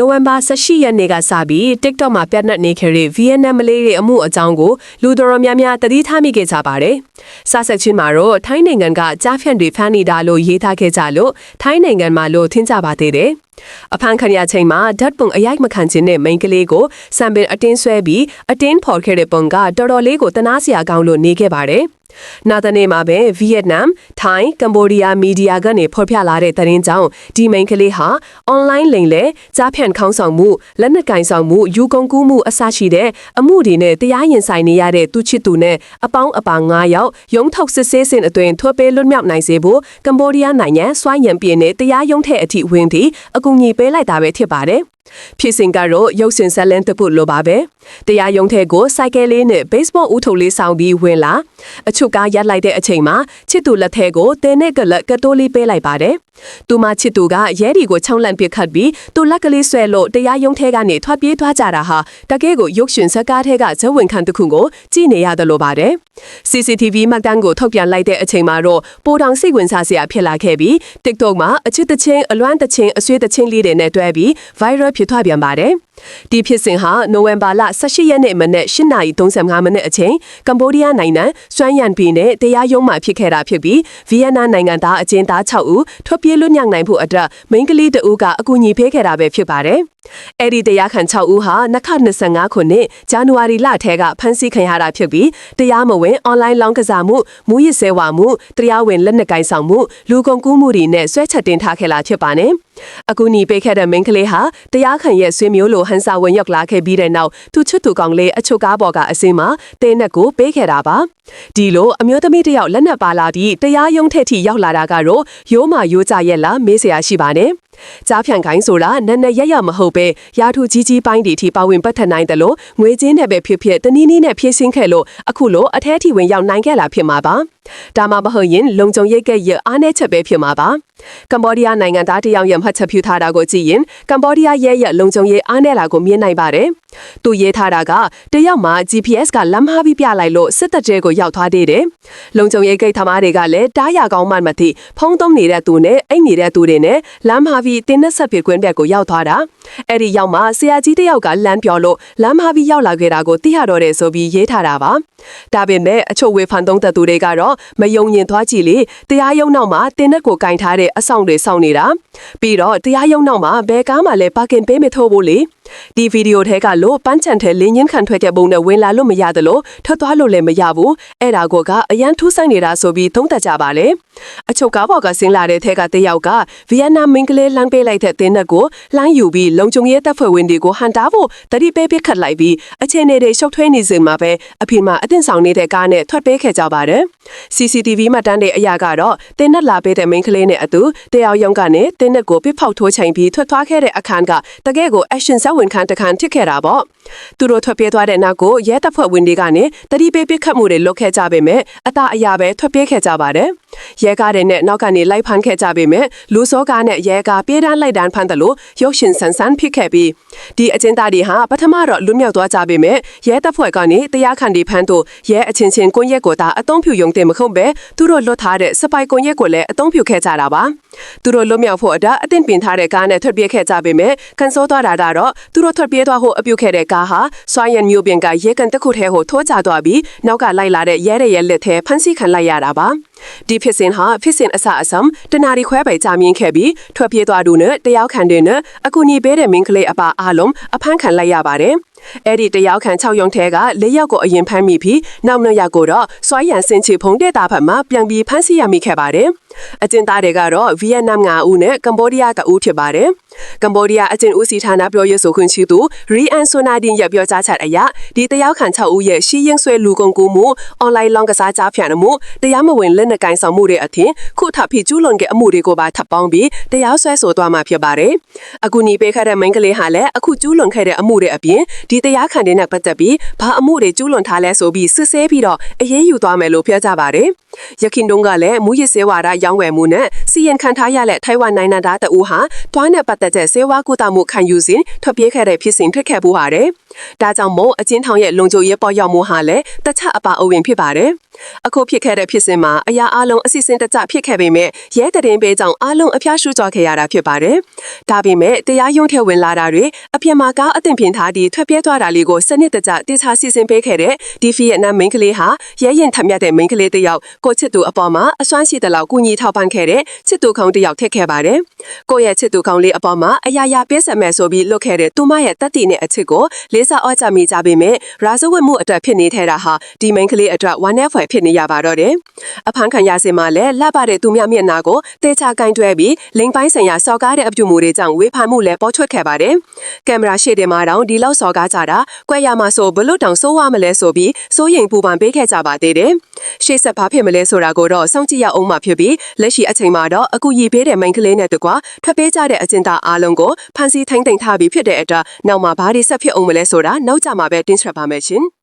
နိုဝင်ဘာ18ရက်နေ့ကစပြီး TikTok မှာပြန့်နှံ့နေခဲ့တဲ့ VNM မလေးတွေအမှုအကြောင်းကိုလူတော်တော်များများသတိထားမိခဲ့ကြပါတယ်။စာဆက်ချင်းမှာတော့ထိုင်းနိုင်ငံကကြားဖြန့်တွေဖမ်းနေတာလို့ရေးသားခဲ့ကြလို့ထိုင်းနိုင်ငံမှာလို့ထင်ကြပါသေးတယ်။ အဖမ်းခံရချိန်မှာဓာတ်ပုံအရိုက်မခံခြင်းနဲ့မိန်းကလေးကိုစံပင်အတင်းဆွဲပြီးအတင်းဖော်ခဲ့တဲ့ပုံကတော်တော်လေးကိုတနာစရာကောင်းလို့နေခဲ့ပါတယ်။နာသနေမှာပဲဗီယက်နမ်၊ထိုင်း၊ကမ္ဘောဒီးယားမီဒီယာကနေဖော်ပြလာတဲ့သတင်းကြောင့်ဒီမိန်းကလေးဟာအွန်လိုင်းလိမ်လဲကြားဖြန့်ခေါင်းဆောင်မှုလက်နက်ကင်ဆောင်မှုယူကုန်ကူးမှုအစရှိတဲ့အမှုတွေနဲ့တရားရင်ဆိုင်နေရတဲ့သူချစ်သူနဲ့အပေါင်းအပါ9ယောက်ရုံးထုတ်စစ်ဆေးစဉ်အတွင်းထွက်ပေးလွတ်မြောက်နိုင်စေဖို့ကမ္ဘောဒီးယားနိုင်ငံစွမ်းရံပြည်နယ်တရားရုံးထက်အထိဝင်ပြီးအကူအညီပေးလိုက်တာပဲဖြစ်ပါတယ်။ဖြစ်စဉ်ကတော့ရုပ်ရှင်ဇာတ်လမ်းတစ်ပုဒ်လိုပါပဲတရားရုံးထဲကိုစိုက်ကယ်လေးနဲ့ baseball ဦးထုပ်လေးဆောင်ပြီးဝင်လာအချုပ်ကားရက်လိုက်တဲ့အချိန်မှာချစ်သူလက်ထဲကိုတဲနဲ့ကလက်ကတိုးလေးပေးလိုက်ပါတယ် သူမချစ်သူကရဲဒီကိုချောင်းလန့်ပစ်ခတ်ပြီးသူလက်ကလေးဆွဲလို့တရားရုံးထဲကနေထွက်ပြေးသွားကြတာဟာတကယ်ကိုရုပ်ရှင်ဇာတ်ကားထဲကဇဝင်ခံတစ်ခုကိုကြည့်နေရတယ်လို့ပါတယ် CCTV မှတ်တမ်းကိုထုတ်ပြန်လိုက်တဲ့အချိန်မှာတော့ပိုတောင်စိတ်ဝင်စားစရာဖြစ်လာခဲ့ပြီး TikTok မှာအချစ်တချင်းအလွမ်းတချင်းအဆွေးတချင်းလေးတွေနဲ့တွဲပြီး viral ဖြစ်သွားပြန်ပါတယ်။ဒီဖြစ်စဉ်ဟာနိုဝင်ဘာလ18ရက်နေ့မနေ့8:35မိနစ်အချိန်ကမ္ဘောဒီးယားနိုင်ငံစွမ်းရန်ပြည်နယ်တရားရုံးမှာဖြစ်ခဲ့တာဖြစ်ပြီးဗီယက်နမ်နိုင်ငံသားအကျဉ်းသား6ဦးထွက်ပြေးလွတ်မြောက်နိုင်ဖို့အတွက်မိန်းကလေးတဦးကအကူအညီပေးခဲ့တာပဲဖြစ်ပါတယ်။ အဲ့ဒီတရားခံ6ဦးဟာ2025ခုနှစ်ဇန်နဝါရီလထဲကဖမ်းဆီးခံရတာဖြစ်ပြီးတရားမဝင်အွန်လိုင်းလောင်းကစားမှုမူရစ်ဆဲဝါမှုတရားဝင်လက်နက်ကိုင်ဆောင်မှုလူကုန်ကူးမှုတွေနဲ့ဆွဲချက်တင်ထားခဲ့လာဖြစ်ပါတယ်။အခုနီပေးခဲ့တဲ့မိန်းကလေးဟာတရားခံရဲ့ဆွေမျိုးလိုဟန်စာဝင်ရောက်လာခဲ့ပြီးတဲ့နောက်သူချွတ်သူကောင်လေးအချုပ်ကားပေါ်ကအစင်းမှာတင်းနက်ကိုပေးခဲ့တာပါဒီလိုအမျိုးသမီးတစ်ယောက်လက်နက်ပါလာပြီးတရားရုံးထက်ထိရောက်လာတာကတော့ရိုးမာရိုးကြရဲ့လားမေးစရာရှိပါတယ်ကြားဖြန့်ခိုင်းဆိုတာနက်နက်ရရမဟုတ်ပဲရာထူကြီးကြီးပိုင်းတွေထိပါဝင်ပတ်ထနိုင်တယ်လို့ငွေချင်းနဲ့ပဲဖြစ်ဖြစ်တနည်းနည်းနဲ့ဖြည့်ဆင်းခဲ့လို့အခုလိုအထဲထိဝင်ရောက်နိုင်ခဲ့လာဖြစ်မှာပါ ဒါမှမဟုတ်ရင်လုံခြုံရေးကရအားနည်းချက်ပဲဖြစ်မှာပါကမ္ဘောဒီးယားနိုင်ငံသားတယောက်ရဲ့မှတ်ချက်ပြုထားတာကိုကြည့်ရင်ကမ္ဘောဒီးယားရဲ့ရဲ့လုံခြုံရေးအားနည်းလာကိုမြင်နိုင်ပါတယ်။သူရေးထားတာကတယောက်မှာ GPS ကလမ်းမှားပြီးပြလိုက်လို့စစ်တပ်ကျဲကိုရောက်သွားသေးတယ်။လုံခြုံရေးဂိတ်သမားတွေကလည်းတားရကောင်းမှမသိဖုံးသုံးနေတဲ့သူနဲ့အိတ်နေတဲ့သူတွေနဲ့လမ်းမှားပြီးတင်းနဲ့ဆက်ပြေကွင်းဘက်ကိုရောက်သွားတာ။အဲ့ဒီရောက်မှဆရာကြီးတယောက်ကလမ်းပြောလို့လမ်းမှားပြီးရောက်လာခဲ့တာကိုသိရတော့တယ်ဆိုပြီးရေးထားတာပါ။ဒါပေမဲ့အချို့ဝေဖန်သုံးသက်သူတွေကတော့မယုံရင်သွားကြည့်လေတရားရုံးနောက်မှာတင်းနဲ့ကိုကင်ထားတဲ့အဆောင်တွေစောင့်နေတာပြီးတော့တရားရုံးနောက်မှာဘယ်ကားမှလည်းပါကင်ပေးမထိုးဘူးလေ ဒီဗီဒီယိုထဲကလို့ပန်းချန်ထဲလင်းချင်းခံထွက်တဲ့ပုံနဲ့ဝင်လာလို့မရတယ်လို့ထွက်သွားလို့လည်းမရဘူးအဲ့ဒါကိုကအရန်ထူးဆန်းနေတာဆိုပြီးသုံးသပ်ကြပါလေအချုပ်ကားပေါ်ကဆင်းလာတဲ့ထဲကတယောက်ကဗီယက်နမ်မင်းကလေးလမ်းပေးလိုက်တဲ့တင်းနဲ့ကိုလှမ်းယူပြီးလုံခြုံရေးတပ်ဖွဲ့ဝင်တွေကိုဟန်တာဖို့တတိပေးပစ်ခတ်လိုက်ပြီးအခြေအနေတွေရှုပ်ထွေးနေစဉ်မှာပဲအဖေမအသင့်ဆောင်နေတဲ့ကားနဲ့ထွက်ပေးခဲ့ကြပါတယ် CCTV မှတ်တမ်းတဲ့အရာကတော့တင်းနဲ့လာပေးတဲ့မင်းကလေးနဲ့အတူတယောက်ရုံကနေတင်းနဲ့ကိုပစ်ဖောက်ထိုးချိန်ပြီးထွက်သွားခဲ့တဲ့အခန်းကတကယ်ကို action ဇက်ဝင်ခန်းတစ်ခန်းဖြစ်ခဲ့တာပေါ့သူတို့ထွက်ပြေးသွားတဲ့နောက်ကိုရဲတပ်ဖွဲ့ဝင်တွေကနေတတိပေးပစ်ခတ်မှုတွေလုပ်ခဲ့ကြပေမဲ့အသာအရာပဲထွက်ပြေးခဲ့ကြပါတယ်ရဲကားတွေနဲ့နောက်ကနေလိုက်ဖမ်းခဲ့ကြပေမဲ့လူစောကားနဲ့ရဲကားပြေးတန်းလိုက်တန်းဖမ်းတယ်လို့ရုပ်ရှင်ဆန်ဆန်ဖြစ်ခဲ့ပြီးဒီအကျဉ်းသားတွေဟာပထမတော့လွတ်မြောက်သွားကြပေမဲ့ရဲတပ်ဖွဲ့ကနေတရားခံတွေဖမ်းတို့ရဲအချင်းချင်းကွန်ရက်ကိုသာအုံဖြူယုံတင်မဟုတ်ပဲသူတို့လွတ်ထားတဲ့စပိုက်ကွန်ရက်ကိုလည်းအုံဖြူခဲ့ကြတာပါသူတို့လွတ်မြောက်ဖို့အတာအသင့်ပင်ထားတဲ့ကားနဲ့ထွက်ပြေးခဲ့ကြပေမဲ့ကန်ဆိုးသွားတာကတော့သူတို့ထွက်ပြေးသွားဖို့အပြုတ်ခဲ့တဲ့ကားဟာစွာရန်မျိုးပြင်ကရဲကန်တစ်ခုထဲကိုထိုးကျသွားပြီးနောက်ကလိုက်လာတဲ့ရဲရဲ့ရဲ့လက်ထဲဖမ်းဆီးခံလိုက်ရတာပါဒီဖြစ်စဉ်ဟာဖြစ်စဉ်အစအဆုံးတနာရီခွဲပဲကြာမြင့်ခဲ့ပြီးထွက်ပြေးသွားသူနဲ့တယောက်ခံတွေနဲ့အကူအညီပေးတဲ့မင်းကလေးအပါအားလုံးအဖမ်းခံလိုက်ရပါတယ်အဲ့ဒီတယောက်ခံ6ရုံထဲက၄ယောက်ကိုအရင်ဖမ်းမိပြီးနောက်နှစ်ယောက်ကိုတော့စွိုင်းရန်စင်ချီဖုံးတဲ့တာဖက်မှာပြန်ပြီးဖမ်းဆီးရမိခဲ့ပါတယ်။ အကျဉ်းသားတွေကတော့ဗီယက်နမ်9ဦးနဲ့ကမ္ဘောဒီးယားတဦးဖြစ်ပါတယ်။ကမ္ဘောဒီးယားအကျဉ်းဦးစီးဌာနပြောရေးဆိုခွင့်ရှိသူရီအန်ဆိုနာဒင်ရဲ့ပြောကြားချက်အရဒီတယောက်ခံ6ဦးရဲ့ရှီရင်ဆွဲလူကုန်ကူးမှုအွန်လိုင်းလောင်းကစားကြားဖြန့်မှုတရားမဝင်လက်နက်ကင်ဆောင်မှုတွေအထင်ခုထပ်ပြီးကျူးလွန်တဲ့အမှုတွေကိုပါထပ်ပေါင်းပြီးတရားစွဲဆိုသွားမှာဖြစ်ပါတယ်။အခုနီပေးခတဲ့မိန်းကလေးဟာလည်းအခုကျူးလွန်ခဲ့တဲ့အမှုတွေအပြင်ဒီတရားခံတွေနဲ့ပတ်သက်ပြီးဘာအမှုတွေကျူးလွန်ထားလဲဆိုပြီးစစ်ဆေးပြီးတော့အရေးယူသွားမယ်လို့ပြောကြပါတယ်။ရခင်တုန်းကလည်းမူရစ်စေဝါဒရောင်းဝယ်မှုနဲ့စီရင်ခံထားရတဲ့ထိုင်ဝမ်နိုင်ငံသားတအူဟာတွားနဲ့ပတ်သက်တဲ့စေဝါကုသမှုခံယူစဉ်ထွက်ပြေးခဲ့တဲ့ဖြစ်စဉ်ဖြစ်ခဲ့ပူပါတယ်။ဒါကြောင့်မို့အချင်းထောင်ရဲ့လုံခြုံရေးပေါ်ရောက်မှုဟာလည်းတခြားအပါအဝင်ဖြစ်ပါတယ်။အခုဖြစ်ခဲ့တဲ့ဖြစ်စဉ်မှာအရာအလုံးအစီအစဉ်တကျဖြစ်ခဲ့ပေမဲ့ရဲတရင်ပေးကြောင့်အလုံးအဖျားရှူကြောခဲ့ရတာဖြစ်ပါတယ်။ဒါပေမဲ့တရားရုံးထဲဝင်လာတာတွေအပြစ်မှာကားအသင်ပြင်ထားပြီးထွက်ပြေးသွားတာလေးကိုစနစ်တကျတေချာစီစဉ်ပေးခဲ့တဲ့ဒီဖီရဲ့နမ်မိန်းကလေးဟာရဲရင်ထက်မြက်တဲ့မိန်းကလေးတစ်ယောက်ကိုချစ်သူအပေါ်မှာအစွမ်းရှိတဲ့လောက်ကူညီထောက်ပံ့ခဲ့တဲ့ချစ်သူခေါင်းတစ်ယောက်ထက်ခဲ့ပါတယ်။ကိုယ့်ရဲ့ချစ်သူခေါင်းလေးအပေါ်မှာအရာရာပေးဆက်မဲ့ဆိုပြီးလွတ်ခဲ့တဲ့သူမရဲ့တက်တီနဲ့အချစ်ကိုလေးစားအော့ကြမိကြပေမဲ့ရာဇဝတ်မှုအတွက်ဖြစ်နေတဲ့တာဟာဒီမိန်းကလေးအတွက်ဝမ်းနည်းဖွယ်ဖြစ်နေရပါတော့တယ်။အဖမ်းခံရစင်မှာလည်းလက်ပါတဲ့သူများမျက်နှာကိုတေချာကင်တွဲပြီးလိန်ပိုင်းဆိုင်ရာစော်ကားတဲ့အပြုအမူတွေကြောင့်ဝေဖန်မှုလည်းပေါ်ထွက်ခဲ့ပါတယ်။ကင်မရာရှေ့တင်မှာတောင်ဒီလောက်စော်ကားကြတာ၊ကွက်ရမှာဆိုဘလို့တောင်စိုးဝမလဲဆိုပြီးစိုးရိမ်ပူပန်ပေးခဲ့ကြပါသေးတယ်။ရှေ့ဆက်ဘာဖြစ်မလဲဆိုတာကိုတော့စောင့်ကြည့်ရအောင်မှဖြစ်ပြီးလက်ရှိအချိန်မှာတော့အခုရည်ပေးတဲ့မိန်းကလေးနဲ့တကွထွက်ပေးကြတဲ့အကျဉ်းသားအားလုံးကိုဖန်ဆီးထိမ့်သိမ်းထားပြီးဖြစ်တဲ့အတွက်နောက်မှာဘာတွေဆက်ဖြစ်အောင်မလဲဆိုတာနောက်ကြမှာပဲတင်ဆက်ပါမယ်ရှင်။